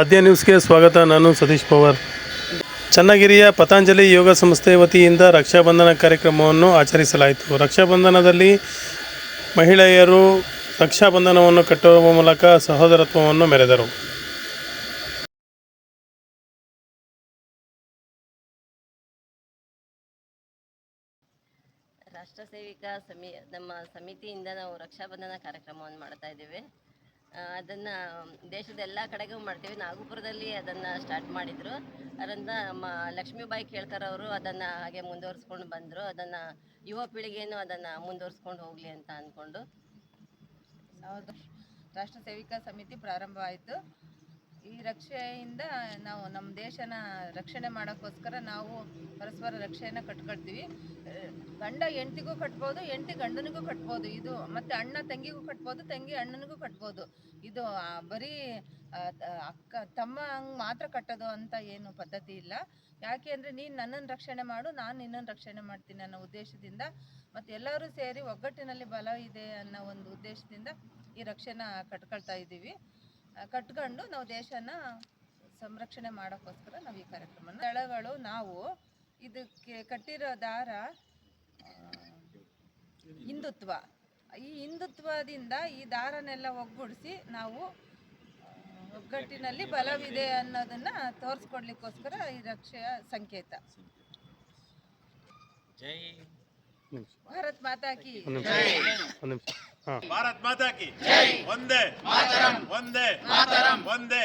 ಆದ್ಯ ನ್ಯೂಸ್ಗೆ ಸ್ವಾಗತ. ನಾನು ಸತೀಶ್ ಪವಾರ್. ಚನ್ನಗಿರಿಯ ಪತಂಜಲಿ ಯೋಗ ಸಂಸ್ಥೆ ವತಿಯಿಂದ ರಕ್ಷಾಬಂಧನ ಕಾರ್ಯಕ್ರಮವನ್ನು ಆಚರಿಸಲಾಯಿತು. ರಕ್ಷಾಬಂಧನದಲ್ಲಿ ಮಹಿಳೆಯರು ರಕ್ಷಾಬಂಧನವನ್ನು ಕಟ್ಟುವ ಮೂಲಕ ಸಹೋದರತ್ವವನ್ನು ಮೆರೆದರು. ರಾಷ್ಟ್ರ ಸೇವಿಕಾ ಸಮಿ ನಮ್ಮ ಸಮಿತಿಯಿಂದ ನಾವು ರಕ್ಷಾಬಂಧನ ಕಾರ್ಯಕ್ರಮವನ್ನು ಮಾಡ್ತಾ ಇದ್ದೇವೆ. ಅದನ್ನ ದೇಶದ ಎಲ್ಲ ಕಡೆಗೂ ಮಾಡ್ತೀವಿ. ನಾಗಪುರದಲ್ಲಿ ಅದನ್ನ ಸ್ಟಾರ್ಟ್ ಮಾಡಿದ್ರು. ಅದರಿಂದ ನಮ್ಮ ಲಕ್ಷ್ಮೀಬಾಯಿ ಕೇಳ್ಕರ್ ಅವರು ಅದನ್ನ ಹಾಗೆ ಮುಂದುವರಿಸ್ಕೊಂಡು ಬಂದರು. ಅದನ್ನ ಯುವ ಪೀಳಿಗೆಯನ್ನು ಅದನ್ನ ಮುಂದುವರಿಸ್ಕೊಂಡು ಹೋಗ್ಲಿ ಅಂತ ಅಂದ್ಕೊಂಡು ರಾಷ್ಟ್ರ ಸೇವಿಕಾ ಸಮಿತಿ ಪ್ರಾರಂಭ ಆಯಿತು ಈ ರಕ್ಷೆಯಿಂದ ನಾವು ನಮ್ಮ ದೇಶನ ರಕ್ಷಣೆ ಮಾಡೋಕ್ಕೋಸ್ಕರ ನಾವು ಪರಸ್ಪರ ರಕ್ಷೆಯನ್ನು ಕಟ್ಕೊಳ್ತೀವಿ. ಗಂಡ ಹೆಂಡ್ತಿಗೂ ಕಟ್ಬೋದು, ಹೆಂಡ್ತಿ ಗಂಡನಿಗೂ ಕಟ್ಬೋದು ಇದು. ಮತ್ತು ಅಣ್ಣ ತಂಗಿಗೂ ಕಟ್ಬೋದು, ತಂಗಿ ಅಣ್ಣನಿಗೂ ಕಟ್ಬೋದು. ಇದು ಬರೀ ಅಕ್ಕ, ತಮ್ಮ ಹಂಗೆ ಮಾತ್ರ ಕಟ್ಟೋದು ಅಂತ ಏನು ಪದ್ಧತಿ ಇಲ್ಲ. ಯಾಕೆ ಅಂದರೆ ನೀನು ನನ್ನನ್ನು ರಕ್ಷಣೆ ಮಾಡು, ನಾನು ನಿನ್ನನ್ನು ರಕ್ಷಣೆ ಮಾಡ್ತೀನಿ ಅನ್ನೋ ಉದ್ದೇಶದಿಂದ ಮತ್ತು ಎಲ್ಲರೂ ಸೇರಿ ಒಗ್ಗಟ್ಟಿನಲ್ಲಿ ಬಲ ಇದೆ ಅನ್ನೋ ಒಂದು ಉದ್ದೇಶದಿಂದ ಈ ರಕ್ಷೆನ ಕಟ್ಕೊಳ್ತಾ ಇದ್ದೀವಿ. ಕಟ್ಕೊಂಡು ನಾವು ದೇಶನ ಸಂರಕ್ಷಣೆ ಮಾಡೋಕ್ಕೋಸ್ಕರ ನಾವು ಈ ಕಾರ್ಯಕ್ರಮನ ದಳಗಳು ನಾವು ಇದಕ್ಕೆ ಕಟ್ಟಿರೋ ದಾರ ಹಿಂದುತ್ವ. ಈ ಹಿಂದುತ್ವದಿಂದ ಈ ದಾರನೆಲ್ಲ ಒಗ್ಗೂಡಿಸಿ ನಾವು ಒಗ್ಗಟ್ಟಿನಲ್ಲಿ ಬಲವಿದೆ ಅನ್ನೋದನ್ನ ತೋರಿಸ್ಕೊಡ್ಲಿಕ್ಕೋಸ್ಕರ ಈ ರಕ್ಷೆಯ ಸಂಕೇತ. ಭಾರತ್ ಮಾತಾ ಕಿ. ಭಾರತ್ ಮಾತಾ ಕಿ. ಒಂದೇ. ಒಂದೇ. ಒಂದೇ